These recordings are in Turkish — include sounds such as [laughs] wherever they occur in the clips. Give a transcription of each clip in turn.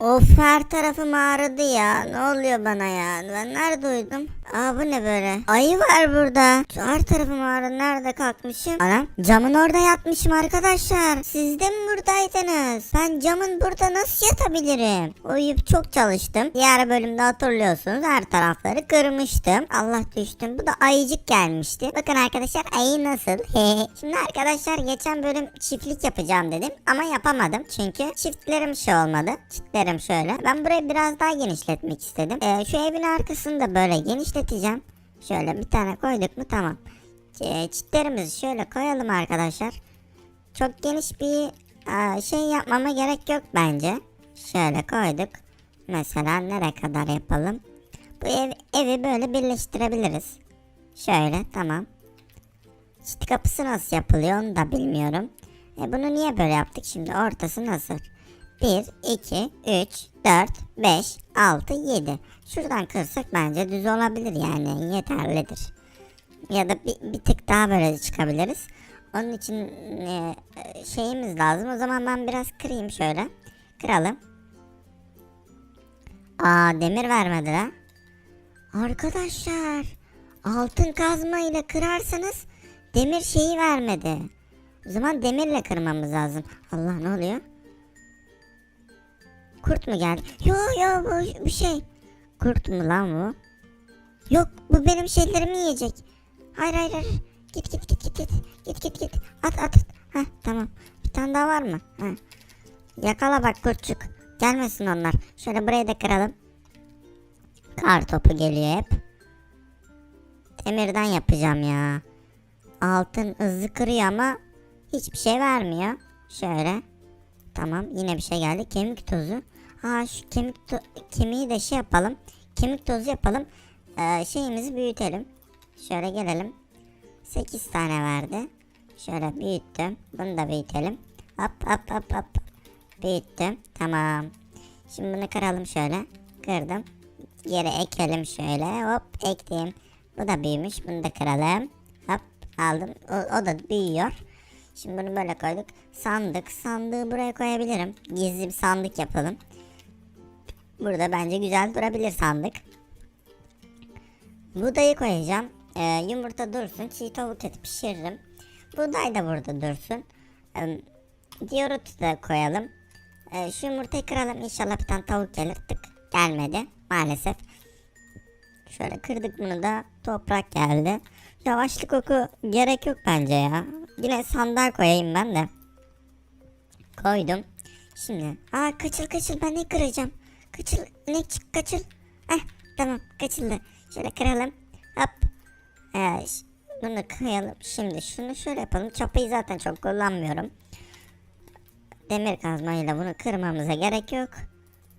Of her tarafım ağrıdı ya. Ne oluyor bana ya? Ben nerede uyudum? Aa bu ne böyle? Ayı var burada. Her tarafım ağrı. Nerede kalkmışım? Anam camın orada yatmışım arkadaşlar. Siz de mi buradaydınız? Ben camın burada nasıl yatabilirim? Uyuyup çok çalıştım. Diğer bölümde hatırlıyorsunuz her tarafları kırmıştım. Allah düştüm. Bu da ayıcık gelmişti. Bakın arkadaşlar ayı nasıl? [laughs] Şimdi arkadaşlar geçen bölüm çiftlik yapacağım dedim ama yapamadım. Çünkü çiftlerim şey olmadı. Çiftlerim şöyle. Ben burayı biraz daha genişletmek istedim. Ee, şu evin arkasını da böyle genişleteceğim. Şöyle bir tane koyduk mu tamam. Ee, çitlerimizi şöyle koyalım arkadaşlar. Çok geniş bir aa, şey yapmama gerek yok bence. Şöyle koyduk. Mesela nereye kadar yapalım? Bu ev, evi böyle birleştirebiliriz. Şöyle tamam. Çit kapısı nasıl yapılıyor onu da bilmiyorum. E bunu niye böyle yaptık şimdi ortası nasıl? 1, 2, 3, 4, 5, 6, 7. Şuradan kırsak bence düz olabilir yani yeterlidir. Ya da bir, bir tık daha böyle çıkabiliriz. Onun için e, şeyimiz lazım. O zaman ben biraz kırayım şöyle. Kıralım. Aa demir vermedi la. Arkadaşlar altın kazma ile kırarsanız demir şeyi vermedi. O zaman demirle kırmamız lazım. Allah ne oluyor? Kurt mu geldi? Yo yo bu bir şey. Kurt mu lan bu? Yok bu benim şeylerimi yiyecek. Hayır hayır hayır. Git git git git git. Git git git. At at. Heh tamam. Bir tane daha var mı? Heh. Yakala bak kurtçuk. Gelmesin onlar. Şöyle burayı da kıralım. Kar topu geliyor hep. Demirden yapacağım ya. Altın hızlı kırıyor ama hiçbir şey vermiyor. Şöyle. Tamam yine bir şey geldi. Kemik tozu. Ha şu kemik kemiği de şey yapalım. Kemik tozu yapalım. Ee, şeyimizi büyütelim. Şöyle gelelim. 8 tane verdi. Şöyle büyüttüm. Bunu da büyütelim. Hop hop hop hop. Büyüttüm. Tamam. Şimdi bunu kıralım şöyle. Kırdım. Yere ekelim şöyle. Hop ektim. Bu da büyümüş. Bunu da kıralım. Hop aldım. O, o da büyüyor. Şimdi bunu böyle koyduk. Sandık. Sandığı buraya koyabilirim. Gizli bir sandık yapalım. Burada bence güzel durabilir sandık. Buğdayı koyacağım. Ee, yumurta dursun. Çiğ tavuk eti pişiririm. Buğday da burada dursun. Ee, Diyorutu da koyalım. Ee, şu yumurtayı kıralım. İnşallah bir tane tavuk gelir. Tık gelmedi. Maalesef. Şöyle kırdık bunu da. Toprak geldi. Yavaşlık oku gerek yok bence ya. Yine sandal koyayım ben de. Koydum. Şimdi. Aa kaçıl kaçıl ben ne kıracağım? Kaçıl ne çık kaçıl. Heh tamam kaçıldı. Şöyle kıralım. Hop. Ee, bunu koyalım. Şimdi şunu şöyle yapalım. Çapayı zaten çok kullanmıyorum. Demir kazmayla bunu kırmamıza gerek yok.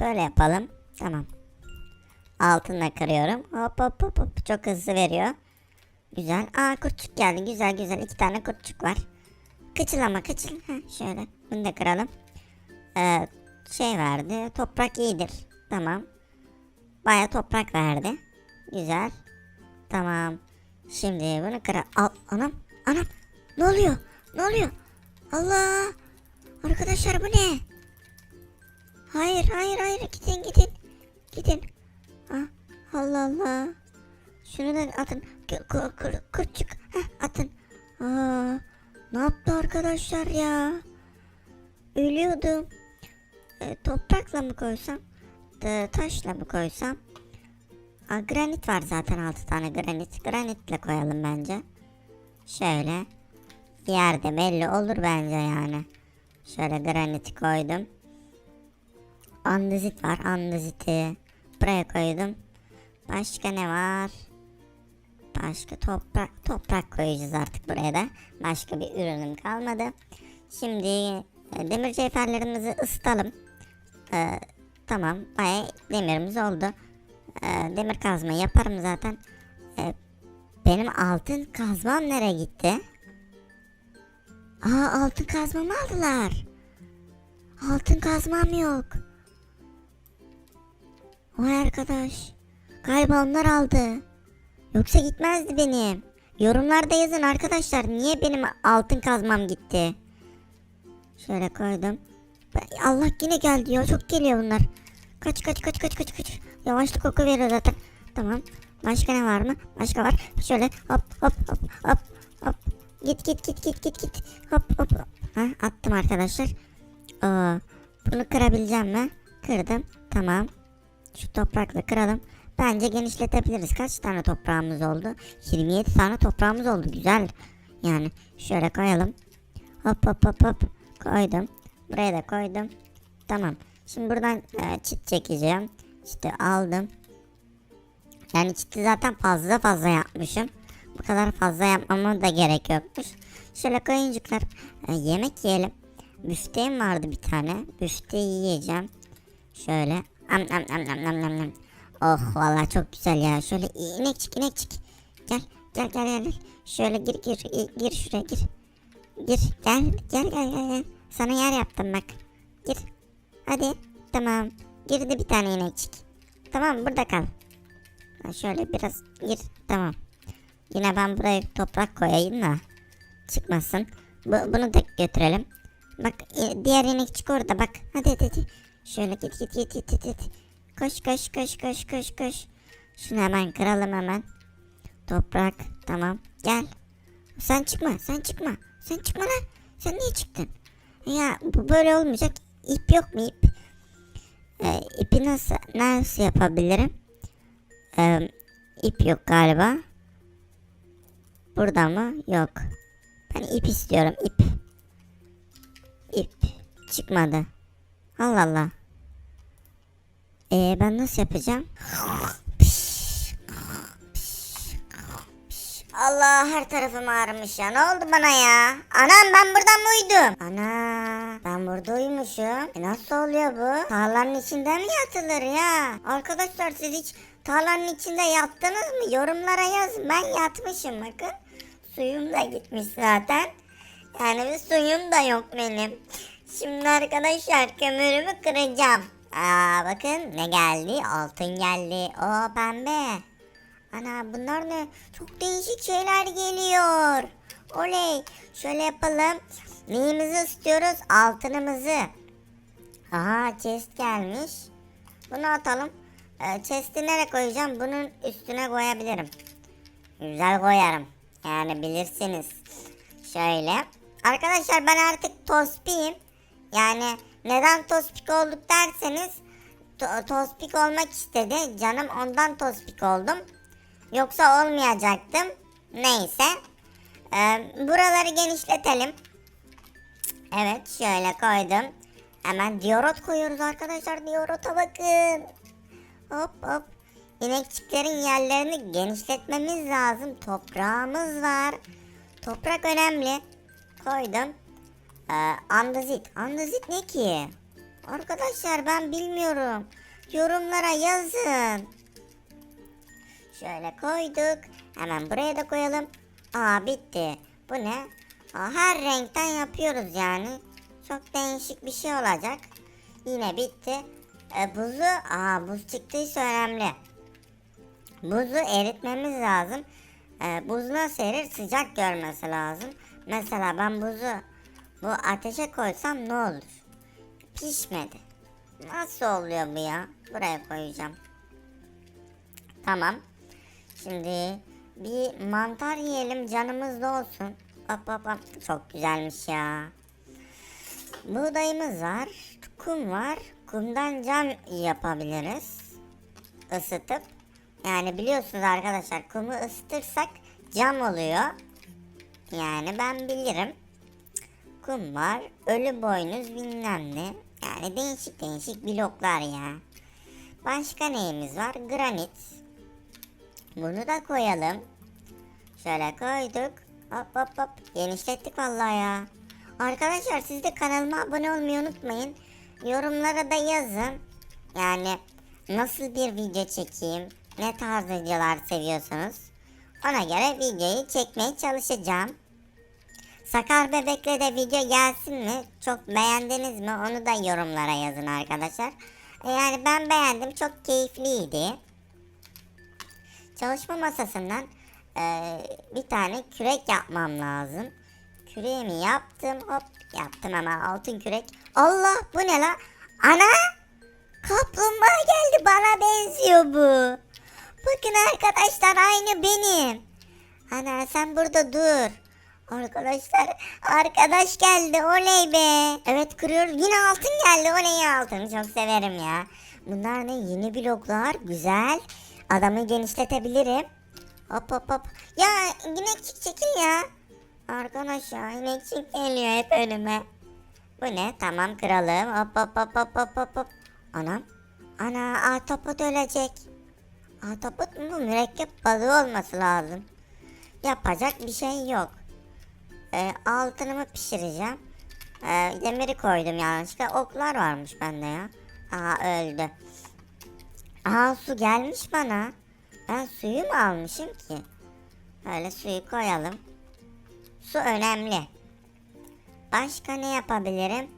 Böyle yapalım. Tamam. Altınla kırıyorum. Hop hop hop hop. Çok hızlı veriyor. Güzel. Aa kurtçuk geldi. Güzel güzel. iki tane kurtçuk var. Kıçıl ama kıçıl. Heh, şöyle. Bunu da kıralım. Ee, şey verdi. Toprak iyidir. Tamam. Baya toprak verdi. Güzel. Tamam. Şimdi bunu kıra... Al, anam. Anam. Ne oluyor? Ne oluyor? Allah. Arkadaşlar bu ne? Hayır hayır hayır. Gidin gidin. Gidin. Ah, Allah Allah. Şunu da atın. Kır, kır, kırçık. Heh, atın. Aa, ne yaptı arkadaşlar ya? Ölüyordum. E, toprakla mı koysam? E, taşla mı koysam? Aa, granit var zaten 6 tane granit. Granitle koyalım bence. Şöyle. Yerde belli olur bence yani. Şöyle granit koydum. Andezit var. Andeziti buraya koydum. Başka ne var? Başka toprak toprak koyacağız artık buraya da. Başka bir ürünüm kalmadı. Şimdi e, demir cevherlerimizi ısıtalım. Ee, tamam bayağı demirimiz oldu. Ee, demir kazma yaparım zaten. Ee, benim altın kazmam nereye gitti? Aa altın kazmamı aldılar. Altın kazmam yok. Vay arkadaş. Galiba onlar aldı. Yoksa gitmezdi benim. Yorumlarda yazın arkadaşlar niye benim altın kazmam gitti. Şöyle koydum. Allah yine geldi ya çok geliyor bunlar. Kaç kaç kaç kaç kaç kaç. Yavaşlık koku veriyor zaten. Tamam. Başka ne var mı? Başka var. Şöyle hop hop hop hop hop. Git git git git git git. Hop hop. Ha attım arkadaşlar. Aa, bunu kırabileceğim mi? Kırdım. Tamam. Şu toprakla kıralım. Bence genişletebiliriz. Kaç tane toprağımız oldu? 27 tane toprağımız oldu. Güzel. Yani şöyle koyalım. Hop hop hop hop. Koydum. Buraya da koydum. Tamam. Şimdi buradan e, çit çekeceğim. Çiti aldım. Yani çiti zaten fazla fazla yapmışım. Bu kadar fazla yapmama da gerek yokmuş. Şöyle koyuncuklar. e, yemek yiyelim. Büfteğim vardı bir tane. Büfteği yiyeceğim. Şöyle. Am am am am am am am. Oh vallahi çok güzel ya. Şöyle inekçik inekçik. Gel gel gel gel. gel. Şöyle gir gir, gir şuraya gir. Gir gel gel gel gel. gel. Sana yer yaptım bak. Gir. Hadi. Tamam. Girdi bir tane inekçik. Tamam burada kal. Şöyle biraz gir. Tamam. Yine ben buraya toprak koyayım da çıkmasın. Bu, bunu da götürelim. Bak e, diğer inekçik orada bak. Hadi hadi hadi. Şöyle git git git git git. git. Koş koş koş koş koş koş. Şunu hemen kıralım hemen. Toprak tamam gel. Sen çıkma sen çıkma. Sen çıkma lan. Sen niye çıktın? Ya bu böyle olmayacak. İp yok mu ip? Ee, ipi nasıl nasıl yapabilirim? Ee, ip yok galiba. Burada mı? Yok. Ben ip istiyorum ip. İp çıkmadı. Allah Allah. Ee, ben nasıl yapacağım? Allah her tarafım ağrımış ya. Ne oldu bana ya? Anam ben burada mı uyudum? Ana ben burada uyumuşum. E nasıl oluyor bu? Tarlanın içinde mi yatılır ya? Arkadaşlar siz hiç tarlanın içinde yattınız mı? Yorumlara yazın. Ben yatmışım bakın. Suyum da gitmiş zaten. Yani bir suyum da yok benim. Şimdi arkadaşlar kömürümü kıracağım. Aa bakın ne geldi? Altın geldi. O pembe. Ana bunlar ne? Çok değişik şeyler geliyor. Oley. Şöyle yapalım. Neyimizi istiyoruz? Altınımızı. Aha chest gelmiş. Bunu atalım. Ee, chest'i nereye koyacağım? Bunun üstüne koyabilirim. Güzel koyarım. Yani bilirsiniz. Şöyle. Arkadaşlar ben artık tospiyim. Yani neden tospik olduk derseniz to- tospik olmak istedi. Canım ondan tospik oldum. Yoksa olmayacaktım. Neyse. Ee, buraları genişletelim. Evet şöyle koydum. Hemen diorot koyuyoruz arkadaşlar. Diorota bakın. Hop hop. İnekçiklerin yerlerini genişletmemiz lazım. Toprağımız var. Toprak önemli. Koydum. Ee, andezit. Andezit ne ki? Arkadaşlar ben bilmiyorum. Yorumlara yazın. Şöyle koyduk. Hemen buraya da koyalım. Aa bitti. Bu ne? Aa, her renkten yapıyoruz yani. Çok değişik bir şey olacak. Yine bitti. E, buzu, aa buz çıktıysa önemli. Buzu eritmemiz lazım. E, buz nasıl erir? Sıcak görmesi lazım. Mesela ben buzu bu ateşe koysam ne olur? Pişmedi. Nasıl oluyor bu ya? Buraya koyacağım. Tamam. Şimdi bir mantar yiyelim canımız da olsun. Hop hop hop. Çok güzelmiş ya. Buğdayımız var. Kum var. Kumdan cam yapabiliriz. Isıtıp. Yani biliyorsunuz arkadaşlar kumu ısıtırsak cam oluyor. Yani ben bilirim. Kum var. Ölü boynuz bilmem ne. Yani değişik değişik bloklar ya. Başka neyimiz var? Granit. Bunu da koyalım. Şöyle koyduk. Hop hop hop. Genişlettik vallahi ya. Arkadaşlar siz de kanalıma abone olmayı unutmayın. Yorumlara da yazın. Yani nasıl bir video çekeyim? Ne tarz videolar seviyorsunuz? Ona göre videoyu çekmeye çalışacağım. Sakar Bebek'le de video gelsin mi? Çok beğendiniz mi? Onu da yorumlara yazın arkadaşlar. E, Yani ben beğendim. Çok keyifliydi. Çalışma masasından e, bir tane kürek yapmam lazım. Küreğimi yaptım. Hop yaptım hemen altın kürek. Allah bu ne la? Ana! Kaplumbağa geldi bana benziyor bu. Bakın arkadaşlar aynı benim. Ana sen burada dur. Arkadaşlar arkadaş geldi oley be. Evet kırıyoruz yine altın geldi oley altın çok severim ya. Bunlar ne yeni bloklar güzel. Adamı genişletebilirim. Hop hop hop. Ya inekçik çekil ya. Arkadaş ya inekçik geliyor hep önüme. Bu ne? Tamam kıralım. Hop hop hop hop hop hop hop. Anam. Ana ahtapot ölecek. Ahtapot mu? Mürekkep balığı olması lazım. Yapacak bir şey yok. Ee, altınımı pişireceğim. Ee, demiri koydum yanlışlıkla. Oklar varmış bende ya. Aha öldü. Aha su gelmiş bana. Ben suyu mu almışım ki? Böyle suyu koyalım. Su önemli. Başka ne yapabilirim?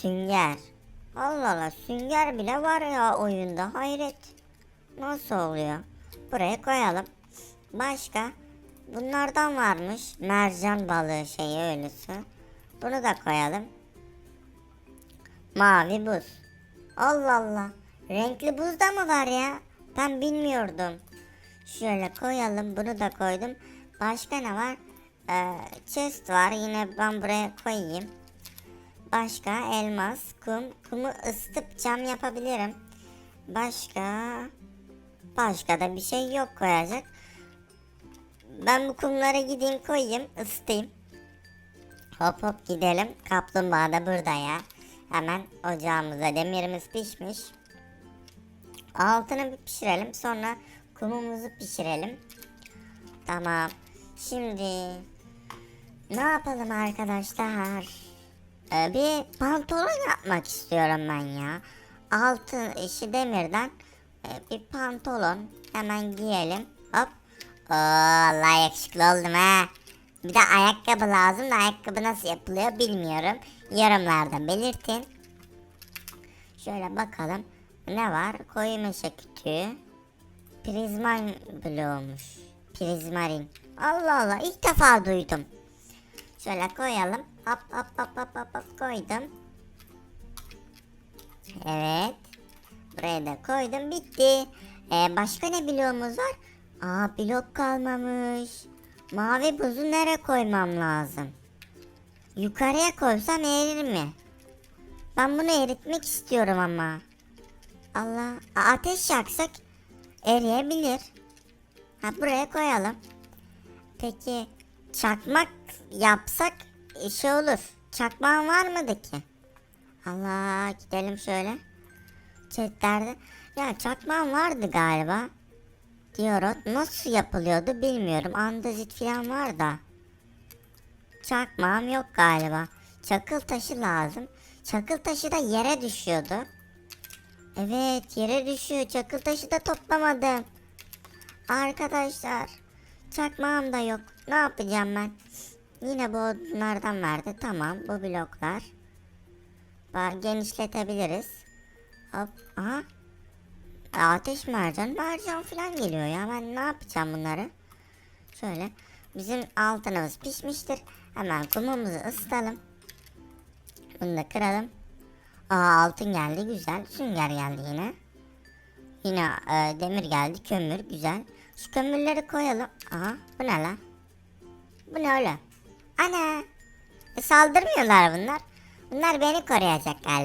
Sünger. Allah Allah sünger bile var ya oyunda hayret. Nasıl oluyor? Buraya koyalım. Başka? Bunlardan varmış. Mercan balığı şeyi ölüsü. Bunu da koyalım. Mavi buz. Allah Allah. Renkli buz da mı var ya? Ben bilmiyordum. Şöyle koyalım. Bunu da koydum. Başka ne var? Ee, chest var. Yine ben buraya koyayım. Başka elmas, kum. Kumu ısıtıp cam yapabilirim. Başka? Başka da bir şey yok koyacak. Ben bu kumlara gideyim koyayım ısıtayım. Hop hop gidelim. Kaplumbağa da burada ya. Hemen ocağımıza demirimiz pişmiş. Altını pişirelim. Sonra kumumuzu pişirelim. Tamam. Şimdi ne yapalım arkadaşlar? Ee, bir pantolon yapmak istiyorum ben ya. Altı işi demirden e, bir pantolon hemen giyelim. Hop. Allah yakışıklı oldum ha. Bir de ayakkabı lazım da ayakkabı nasıl yapılıyor bilmiyorum. Yorumlarda belirtin. Şöyle bakalım. Ne var? Koyu meşe kütüğü. Prizman bloğumuş. Prizmarin. Allah Allah ilk defa duydum. Şöyle koyalım. Hop hop hop hop hop, hop koydum. Evet. Buraya da koydum bitti. Ee, başka ne bloğumuz var? Aa blok kalmamış. Mavi buzu nereye koymam lazım? Yukarıya koysam erir mi? Ben bunu eritmek istiyorum ama. Allah. Ateş yaksak eriyebilir. Ha buraya koyalım. Peki çakmak yapsak şey olur. Çakmağın var mıydı ki? Allah gidelim şöyle. Chatlerde. Ya çakmağın vardı galiba. Diyorot nasıl yapılıyordu bilmiyorum. Andazit falan var da. Çakmağım yok galiba. Çakıl taşı lazım. Çakıl taşı da yere düşüyordu. Evet yere düşüyor. Çakıl taşı da toplamadım. Arkadaşlar. Çakmağım da yok. Ne yapacağım ben? Yine bu odunlardan verdi. Tamam bu bloklar. Bak genişletebiliriz. Hop. Aha. Ateş mercan mercan falan geliyor ya. Ben ne yapacağım bunları? Şöyle. Bizim altınımız pişmiştir. Hemen kumumuzu ısıtalım. Bunu da kıralım. Aa altın geldi güzel. Sünger geldi yine. Yine e, demir geldi. Kömür güzel. Şu kömürleri koyalım. Aha bu ne lan? Bu ne öyle? Ana. E, saldırmıyorlar bunlar. Bunlar beni koruyacak galiba.